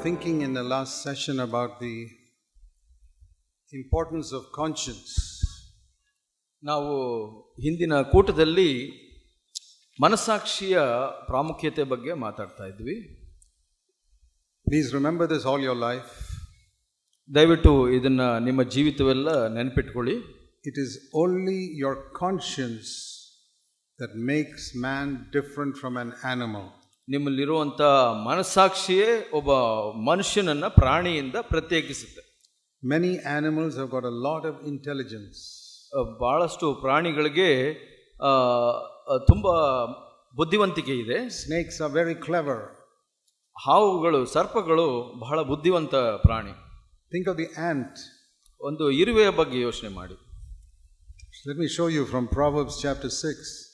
thinking in the last session about the importance of conscience. ನಾವು ಹಿಂದಿನ ಕೂಟದಲ್ಲಿ ಮನಸ್ಸಾಕ್ಷಿಯ ಪ್ರಾಮುಖ್ಯತೆ ಬಗ್ಗೆ ಮಾತಾಡ್ತಾ ಇದ್ವಿ Please remember this all your life. ದಯವಿಟ್ಟು ಇದನ್ನ ನಿಮ್ಮ ಜೀವಿತವೆಲ್ಲ ನೆನಪಿಟ್ಕೊಳ್ಳಿ It is only your conscience that makes man different from an animal. ನಿಮ್ಮಲ್ಲಿರುವಂಥ ಮನಸ್ಸಾಕ್ಷಿಯೇ ಒಬ್ಬ ಮನುಷ್ಯನನ್ನು ಪ್ರಾಣಿಯಿಂದ ಪ್ರತ್ಯೇಕಿಸುತ್ತೆ. Many animals have got a lot of intelligence ಭಾಳಷ್ಟು ಬಹಳಷ್ಟು ಪ್ರಾಣಿಗಳಿಗೆ ತುಂಬ ಬುದ್ಧಿವಂತಿಕೆ ಇದೆ. Snakes are very clever. ಹಾವುಗಳು ಸರ್ಪಗಳು ಬಹಳ ಬುದ್ಧಿವಂತ ಪ್ರಾಣಿ. ಥಿಂಕ್ ಆಫ್ ದಿ ಆ್ಯಂಟ್ ಒಂದು ಇರುವೆಯ ಬಗ್ಗೆ ಯೋಚನೆ ಮಾಡಿ. Let me show you from Proverbs chapter 6.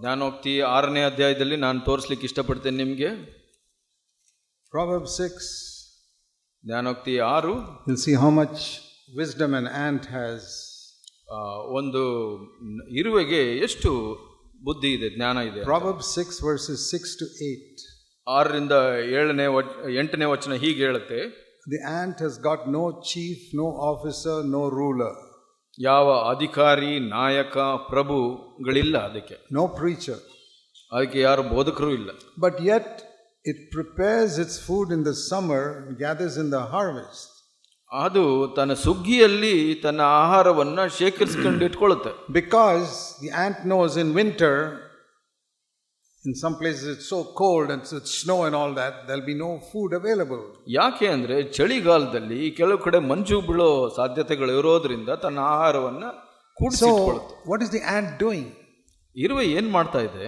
ಜ್ಞಾನೋಕ್ತಿ ಆರನೇ ಅಧ್ಯಾಯದಲ್ಲಿ ನಾನು ತೋರಿಸ್ಲಿಕ್ಕೆ ಇಷ್ಟಪಡ್ತೇನೆ ನಿಮಗೆ. ಪ್ರಾಬ್ಲಮ್ ಸಿಕ್ಸ್ ಜ್ಞಾನೋಕ್ತಿ ಆರು. See how much wisdom and ant has ಒಂದು ಇರುವೆಗೆ ಎಷ್ಟು ಬುದ್ಧಿ ಇದೆ ಜ್ಞಾನ ಇದೆ problem six verses six to eight ಆರರಿಂದ ಏಳನೇ ವಚ ಎಂಟನೇ ವಚನ ಹೀಗೆ ಹೇಳುತ್ತೆ. The ant has got no chief no officer no ruler ಯಾವ ಅಧಿಕಾರಿ ನಾಯಕ ಪ್ರಭುಗಳಿಲ್ಲ ಅದಕ್ಕೆ no preacher. ಅದಕ್ಕೆ ಯಾರು ಬೋಧಕರು ಇಲ್ಲ But yet it prepares its food in the summer, gathers in the harvest. ಅದು ತನ್ನ ಸುಗ್ಗಿಯಲ್ಲಿ ತನ್ನ ಆಹಾರವನ್ನ ಶೇಖರಿಸ್ಕೊಂಡು ಇಟ್ಕೊಳ್ಳುತ್ತೆ Because the ant knows in winter, in some places it's so cold and it's snow and all that, there'll be no food available. ಯಾಕೆ ಅಂದ್ರೆ ಚಳಿಗಾಲದಲ್ಲಿ ಕೆಲವು ಕಡೆ ಮಂಜು ಬೀಳೋ ಸಾಧ್ಯತೆಗಳು ಇರೋದ್ರಿಂದ ತನ್ನ ಆಹಾರವನ್ನ ಕೂಡಿಸಿಟ್ಕೊಳ್ಳುತ್ತೆ So, what is the ant doing? ಇರುವೆ ಏನ್ ಮಾಡ್ತಾ ಇದೆ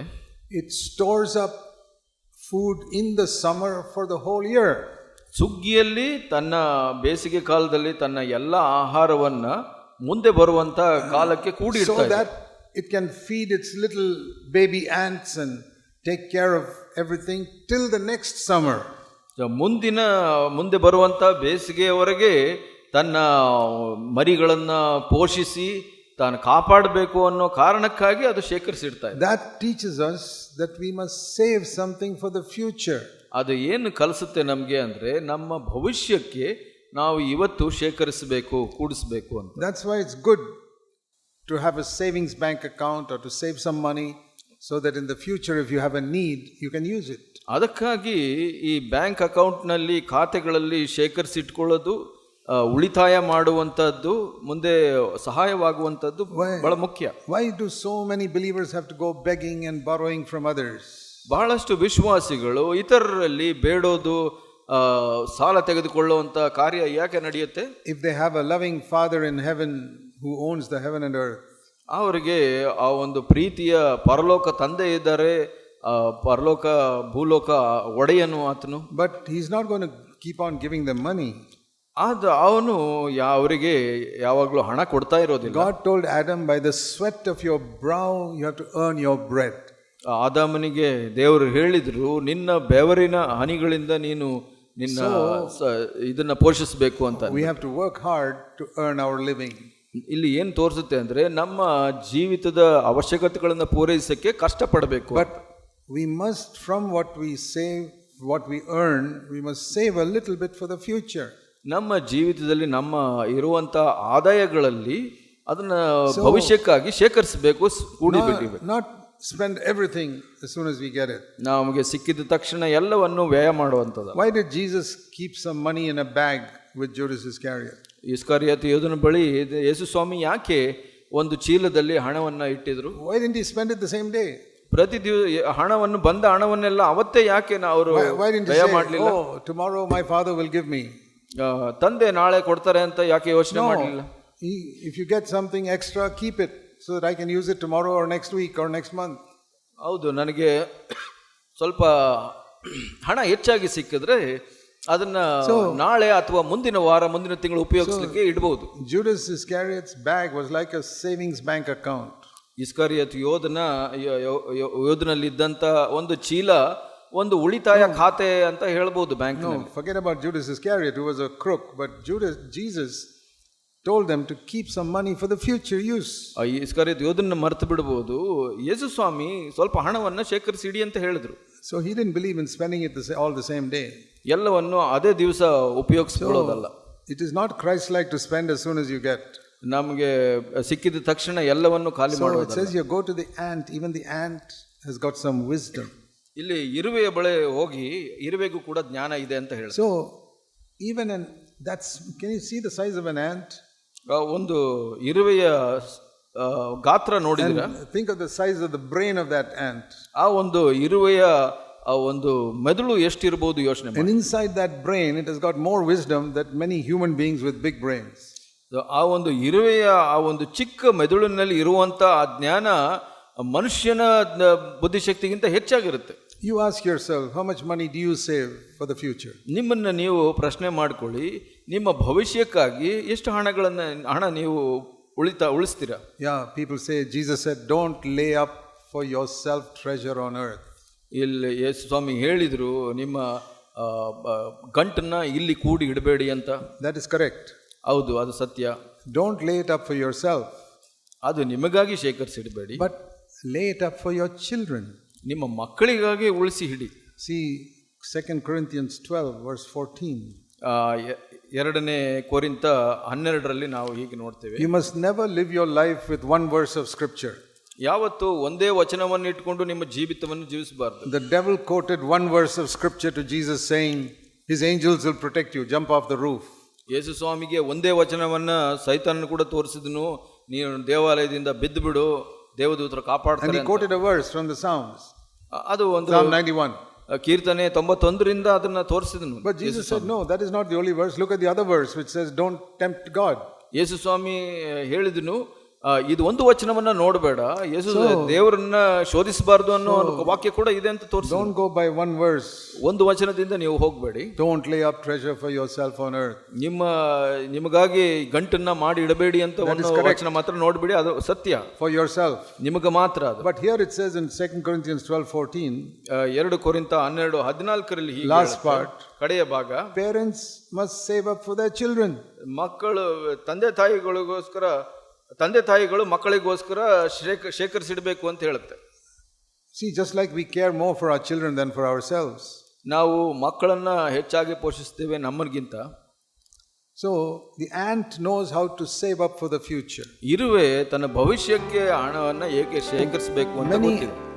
It stores up food in the summer for the whole year. ಸುಗ್ಗಿಯಲ್ಲಿ ತನ್ನ ಬೇಸಿಗೆ ಕಾಲದಲ್ಲಿ ತನ್ನ ಎಲ್ಲ ಆಹಾರವನ್ನ ಮುಂದೆ ಬರುವಂತ ಕಾಲಕ್ಕೆ ಕೂಡಿ so ಇಡ್ತಾ ಇದೆ that it can feed its little baby ants and take care of everything till the next summer. So ಮುಂದಿನ ಮುಂದೆ ಬರುವಂತ ಬೇಸಿಗೆಯವರೆಗೆ ತನ್ನ ಮರಿಗಳನ್ನ ಪೋಷಿಸಿ ತಾನು ಕಾಪಾಡಬೇಕು ಅನ್ನೋ ಕಾರಣಕ್ಕಾಗಿ ಅದು ಶೇಖರಿಸಿಡ್ತಾ ಇದೆ That teaches us that we must save something for the future. ಅದು ಏನು ಕಲಿಸುತ್ತೆ ನಮಗೆ andre ನಮ್ಮ ಭವಿಷ್ಯಕ್ಕೆ ನಾವು ಇವತ್ತು ಶೇಖರಿಸಬೇಕು koodisbeku ಅಂತ That's why it's good to have a savings bank account or to save some money so that in the future, if you have a need, you can use it. ಅದಕ್ಕಾಗಿ ಈ bank ಅಕೌಂಟ್ನಲ್ಲಿ ಖಾತೆಗಳಲ್ಲಿ ಶೇಖರಿಸಿಟ್ಕೊಳ್ಳೋದು ಆ, ಉಳಿತಾಯ ಮಾಡುವಂಥದ್ದು ಮುಂದೆ ಸಹಾಯವಾಗುವಂಥದ್ದು ಬಹಳ ಮುಖ್ಯ Why do so many believers have to go begging and borrowing from others? ಬಹಳಷ್ಟು ವಿಶ್ವಾಸಿಗಳು ಇತರರಲ್ಲಿ ಬೇಡೋದು ಆ, ಸಾಲ ತೆಗೆದುಕೊಳ್ಳುವಂಥ ಕಾರ್ಯ ಯಾಕೆ ನಡೆಯುತ್ತೆ If they have a loving Father in heaven who owns the heaven and earth, ಅವರಿಗೆ ಆ ಒಂದು ಪ್ರೀತಿಯ ಪರಲೋಕ ತಂದೆ ಇದ್ದಾರೆ ಪರಲೋಕ ಭೂಲೋಕ ಒಡೆಯನು ಆತನು. But is not gone keep on giving the money ಆದ ಅವನು ಯಾ ಅವರಿಗೆ ಯಾವಾಗಲೂ ಹಣ ಕೊಡ್ತಾ ಇರೋದಿಲ್ಲ. God told Adam by the sweat of your brow you have to earn your bread ಆದಾಮನಿಗೆ ದೇವರು ಹೇಳಿದರು ನಿನ್ನ ಬೆವರಿನ ಹನಿಗಳಿಂದ ನೀನು ನಿನ್ನ ಇದನ್ನು ಪೋಷಿಸಬೇಕು ಅಂತ we have to work hard to earn our living ಇಲ್ಲಿ ಏನು ತೋರಿಸುತ್ತೆ ಅಂದ್ರೆ ನಮ್ಮ ಜೀವಿತದ ಅವಶ್ಯಕತೆಗಳನ್ನು ಪೂರೈಸಕ್ಕೆ ಕಷ್ಟಪಡಬೇಕು but we must from what we save what we earn we must save a little bit for the future ನಮ್ಮ ಜೀವಿತದಲ್ಲಿ ನಮ್ಮ ಇರುವಂಥ ಆದಾಯಗಳಲ್ಲಿ ಅದನ್ನ ಭವಿಷ್ಯಕ್ಕಾಗಿ ಶೇಖರಿಸಬೇಕು not spend Not, everything spend everything as soon as we get it. ನಮಗೆ ಸಿಕ್ಕಿದ ತಕ್ಷಣ ಎಲ್ಲವನ್ನು ವ್ಯಯ ಮಾಡುವಂಥದ್ದು Why did Jesus keep some money in a bag with ಇಸ್ Iscariot? ಇಸ್ಕರ್ಯತ್ ಯೋಧನ ಬಳಿ ಯೇಸು ಸ್ವಾಮಿ ಯಾಕೆ ಒಂದು ಚೀಲದಲ್ಲಿ ಹಣವನ್ನು ಇಟ್ಟಿದ್ರು? Why didn't they spend the same day ಪ್ರತಿ ದಿವಸ ಹಣವನ್ನು ಬಂದ ಹಣವನ್ನೆಲ್ಲ ಅವತ್ತೇ ಯಾಕೆ ಅವರು ವ್ಯಯ ಮಾಡಲಿಲ್ಲ? Tomorrow my father will give me ತಂದೆ ನಾಳೆ ಕೊಡ್ತಾರೆ ಅಂತ ಯಾಕೆ ಯೋಚನೆ ಮಾಡಲಿಲ್ಲ? If you get something extra keep it so I can use it tomorrow or next week or next month ಹೌದು ನನಗೆ ಸ್ವಲ್ಪ ಹಣ ಹೆಚ್ಚಾಗಿ ಸಿಕ್ಕಿದ್ರೆ ಅದನ್ನು ನಾಳೆ ಅಥವಾ ಮುಂದಿನ ವಾರ ಮುಂದಿನ ತಿಂಗಳು ಉಪಯೋಗಿಸಲಿಕ್ಕೆ ಇಡಬಹುದು Judas Iscariot's bag was like a savings bank account Iscariot ಯೋಧನ ಯೋದನ ಇದ್ದಂತ ಒಂದು ಚೀಲ ಒಂದು ಉಳಿತಾಯ ಖಾತೆ ಅಂತ ಹೇಳಬಹುದು bank no about Judas Iscariot was a crook but Judas Jesus told them to keep some money for the future use. ಆ ಇಸ್ ಕರಿಯತ್ತು ಯೋದನ ಮರ್ಥ ಬಿಡಬಹುದು ಯೇಸು ಸ್ವಾಮಿ ಸ್ವಲ್ಪ ಹಣವನ್ನ ಶೇಖರಿಸಿಡಿ ಅಂತ ಹೇಳಿದ್ರು. So he didn't believe in spending it the sa- all the same day. ಎಲ್ಲವನ್ನು ಅದೇ ದಿವಸ ಉಪಯೋಗಿಸ್ಕೊಳ್ಳೋದಲ್ಲ It is not Christ like to spend as soon as you get. ನಮಗೆ ಸಿಕ್ಕಿದ ತಕ್ಷಣ ಎಲ್ಲವನ್ನು ಖಾಲಿ So it ಮಾಡೋದು says you go to the ant, even the ant has got some wisdom. ಇಲ್ಲಿ ಇರುವೆಯ ಬಳೆ ಹೋಗಿ ಇರುವೆಗೂ ಕೂಡ ಜ್ಞಾನ ಇದೆ ಅಂತ ಹೇಳಿ So even in that's can you see the size of an ant? ಒಂದು ಇರುವೆಯ ಆ, ಗಾತ್ರ ನೋಡಿದರೆ? Think the size the brain of that and ಆ ಒಂದು ಇರುವೆಯ ಆ ಒಂದು ಮೆದುಳು ಎಷ್ಟಿರ್ಬೋದು ಯೋಚನೆ inside that brain it is got more wisdom that many human beings with big brain ಆ ಒಂದು ಇರುವೆಯ ಆ ಒಂದು ಚಿಕ್ಕ ಮೆದುಳಿನಲ್ಲಿ ಇರುವಂಥ ಆ ಜ್ಞಾನ ಮನುಷ್ಯನ ಬುದ್ಧಿಶಕ್ತಿಗಿಂತ ಹೆಚ್ಚಾಗಿರುತ್ತೆ. You ask yourself how much money did you save for the future ನಿಮ್ಮನ್ನು ನೀವು ಪ್ರಶ್ನೆ ಮಾಡ್ಕೊಳ್ಳಿ ನಿಮ್ಮ ಭವಿಷ್ಯಕ್ಕಾಗಿ ಎಷ್ಟು ಹಣಗಳನ್ನು ಹಣ ನೀವು ಉಳಿತಾ ಉಳಿಸ್ತೀರ? Yeah people say Jesus said don't lay up for yourself treasure on earth ಇಲ್ಲಿ ಯೇಸು ಸ್ವಾಮಿ ಹೇಳಿದರು ನಿಮ್ಮ ಗಂಟನ್ನು ಇಲ್ಲಿ ಕೂಡಿ ಇಡಬೇಡಿ ಅಂತ. ದಟ್ ಇಸ್ ಕರೆಕ್ಟ್ ಹೌದು ಅದು ಸತ್ಯ. Don't lay it up for yourself ಅದು ನಿಮಗಾಗಿ ಶೇಖರಿಸಿಡಬೇಡಿ but lay it up for your children ನಿಮ್ಮ ಮಕ್ಕಳಿಗಾಗಿ ಉಳಿಸಿ ಹಿಡಿ. See second Corinthians twelve verse fourteen ಎರಡನೇ ಕೋರಿಂತ ಹನ್ನೆರಡರಲ್ಲಿ ನಾವು ಹೀಗೆ ನೋಡ್ತೇವೆ. You must never live your life with one verse of scripture ಯಾವತ್ತು ಒಂದೇ ವಚನವನ್ನು ಇಟ್ಕೊಂಡು ನಿಮ್ಮ ಜೀವಿತವನ್ನು ಜೀವಿಸಬಾರ್ದು. The devil quoted one verse of scripture to Jesus saying his angels will protect you jump off the roof ಯೇಸು ಸ್ವಾಮಿಗೆ ಒಂದೇ ವಚನವನ್ನು ಸೈತನ್ನು ಕೂಡ ತೋರಿಸಿದನು. ನೀನು ದೇವಾಲಯದಿಂದ ಬಿದ್ದು ಬಿಡು ದೇವದೂತರ ಕಾಪಾಡ್ತಾನೆ quoted words from the songs ಅದು ಒಂದು ninety one ಆ, ಕೀರ್ತನೆ ತೊಂಬತ್ತೊಂದರಿಂದ ಅದನ್ನ ತೋರಿಸಿದನು But Jesus said, No, that is not the only verse. Look at the other verse which says, Don't tempt God. ಯೇಸು ಸ್ವಾಮಿ ಹೇಳಿದನು ಆ, ಇದು ಒಂದು ವಚನವನ್ನ ನೋಡಬೇಡ. ಯೇಸು ದೇವರನ್ನ ಶೋಧಿಸಬಾರದು ಅನ್ನೋ ವಾಕ್ಯ ಕೂಡ ಇದೆ ಅಂತ ತೋರಿಸಿ don't go by one verse ಒಂದು ವಚನದಿಂದ ನೀವು ಹೋಗಬೇಡಿ. Don't lay up treasure for yourself on earth ನಿಮ್ಮ ನಿಮಗಾಗಿ ಗಂಟನ್ನ ಮಾಡಿ ಇಡಬೇಡಿ ಅಂತ ಒಂದು ವಚನ ಮಾತ್ರ ನೋಡ್ಬೇಡಿ ಅದು ಸತ್ಯ. ಫಾರ್ ಯುವರ್ ಸೆಲ್ಫ್ ನಿಮಗೆ ಮಾತ್ರ ಅದು. But here it says in second Corinthians 12 14, ಎರಡು ಕೊರಿಂತ ಹನ್ನೆರಡು ಹದಿನಾಲ್ಕರಲ್ಲಿ ಹೀಗೆ ಲಾಸ್ಟ್ ಪಾರ್ಟ್ ಕಡೆಯ ಭಾಗ. Parents must save up for the children ಮಕ್ಕಳು ತಂದೆ ತಾಯಿಗಳಿಗೋಸ್ಕರ ತಂದೆ ತಾಯಿಗಳು ಮಕ್ಕಳಿಗೋಸ್ಕರ ಶೇಖ ಶೇಖರಿಸಿಡಬೇಕು ಅಂತ ಹೇಳುತ್ತೆ. See just like we care more for our children then for our ನಾವು ಮಕ್ಕಳನ್ನು ಹೆಚ್ಚಾಗಿ ಪೋಷಿಸ್ತೇವೆ ನಮ್ಮನಿಗಿಂತ. So the ant knows how to save up for the future ಇರುವೆ ತನ್ನ ಭವಿಷ್ಯಕ್ಕೆ ಹಣವನ್ನು ಏಕೆ ಶೇಖರಿಸಬೇಕು ಅಂತ ಗೊತ್ತಿದೆ